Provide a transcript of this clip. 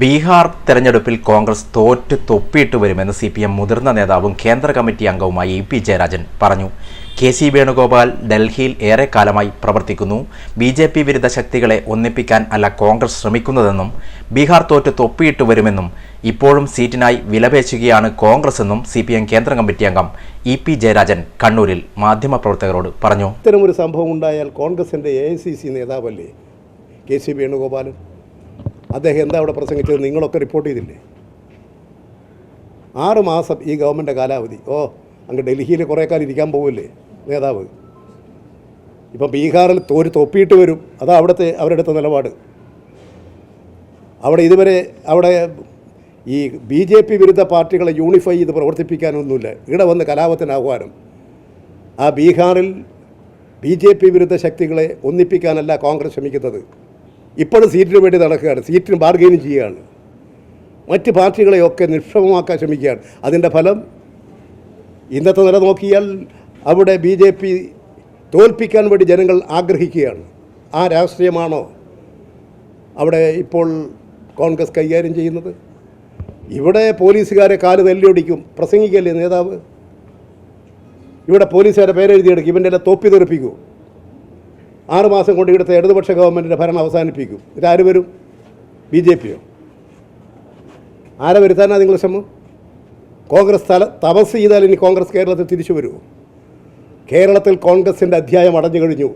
ബീഹാർ തെരഞ്ഞെടുപ്പിൽ കോൺഗ്രസ് തോറ്റ് തൊപ്പിയിട്ട് വരുമെന്ന് സി പി എം മുതിർന്ന നേതാവും കേന്ദ്ര കമ്മിറ്റി അംഗവുമായി ഇ പി ജയരാജൻ പറഞ്ഞു. കെ സി വേണുഗോപാൽ ഡൽഹിയിൽ ഏറെക്കാലമായി പ്രവർത്തിക്കുന്നു. ബി ജെ പി വിരുദ്ധ ശക്തികളെ ഒന്നിപ്പിക്കാൻ അല്ല കോൺഗ്രസ് ശ്രമിക്കുന്നതെന്നും ബീഹാർ തോറ്റ് തൊപ്പിയിട്ട് വരുമെന്നും ഇപ്പോഴും സീറ്റിനായി വിലപേശുകയാണ് കോൺഗ്രസ് എന്നും സി പി എം കേന്ദ്ര കമ്മിറ്റി അംഗം ഇ പി ജയരാജൻ കണ്ണൂരിൽ മാധ്യമപ്രവർത്തകരോട് പറഞ്ഞു. ഇത്തരമൊരു സംഭവം ഉണ്ടായാൽ കോൺഗ്രസിന്റെ എ ഐ സി സി നേതാവല്ലേ കെ സി വേണുഗോപാലൻ? അദ്ദേഹം എന്താ അവിടെ പ്രസംഗിച്ചത് നിങ്ങളൊക്കെ റിപ്പോർട്ട് ചെയ്തില്ലേ? ആറ് മാസം ഈ ഗവൺമെന്റ് കാലാവധി. ഓ അങ്ങ് ഡൽഹിയിൽ കുറേ കാലം ഇരിക്കാൻ പോവില്ലേ നേതാവ്? ഇപ്പം ബീഹാറിൽ തോര് തൊപ്പിയിട്ട് വരും. അതാ അവിടുത്തെ അവരുടെ അടുത്ത നിലപാട്. അവിടെ ഇതുവരെ അവിടെ ഈ ബി ജെ പി വിരുദ്ധ പാർട്ടികളെ യൂണിഫൈ ചെയ്ത് പ്രവർത്തിപ്പിക്കാനൊന്നുമില്ല. ഇവിടെ വന്ന് കലാപത്തിന് ആ ബീഹാറിൽ ബി ജെ പി വിരുദ്ധ ശക്തികളെ ഒന്നിപ്പിക്കാനല്ല കോൺഗ്രസ് ശ്രമിക്കുന്നത്. ഇപ്പോഴും സീറ്റിന് വേണ്ടി നടക്കുകയാണ്. സീറ്റിന് ബാർഗെയിനും ചെയ്യുകയാണ്. മറ്റ് പാർട്ടികളെയൊക്കെ നിക്ഷേപമാക്കാൻ ശ്രമിക്കുകയാണ്. അതിന്റെ ഫലം ഇന്നത്തെ നില നോക്കിയാൽ അവിടെ ബി ജെ പി തോൽപ്പിക്കാൻ വേണ്ടി ജനങ്ങൾ ആഗ്രഹിക്കുകയാണ്. ആ രാഷ്ട്രീയമാണോ അവിടെ ഇപ്പോൾ കോൺഗ്രസ് കൈകാര്യം ചെയ്യുന്നത്? ഇവിടെ പോലീസുകാരെ കാൽ തല്ലിയൊടിക്കും. പ്രസംഗിക്കല്ലേ നേതാവ്? ഇവിടെ പോലീസുകാരെ പേരെഴുതിയെടുക്കും. ഇവന്റെ എല്ലാം തോപ്പി തെറിപ്പിക്കൂ ആറുമാസം കൊണ്ട് ഇവിടുത്തെ ഇടതുപക്ഷ ഗവൺമെന്റിന്റെ ഭരണം അവസാനിപ്പിക്കും. ഇതാര് വരും? ബി ജെ പിയോ? ആരെ വരുത്താനാണ് നിങ്ങൾ ശ്രമം? കോൺഗ്രസ് തല തപസ് ചെയ്താൽ ഇനി കോൺഗ്രസ് കേരളത്തിൽ തിരിച്ചു വരുമോ? കേരളത്തിൽ കോൺഗ്രസിന്റെ അധ്യായം അടഞ്ഞു കഴിഞ്ഞു.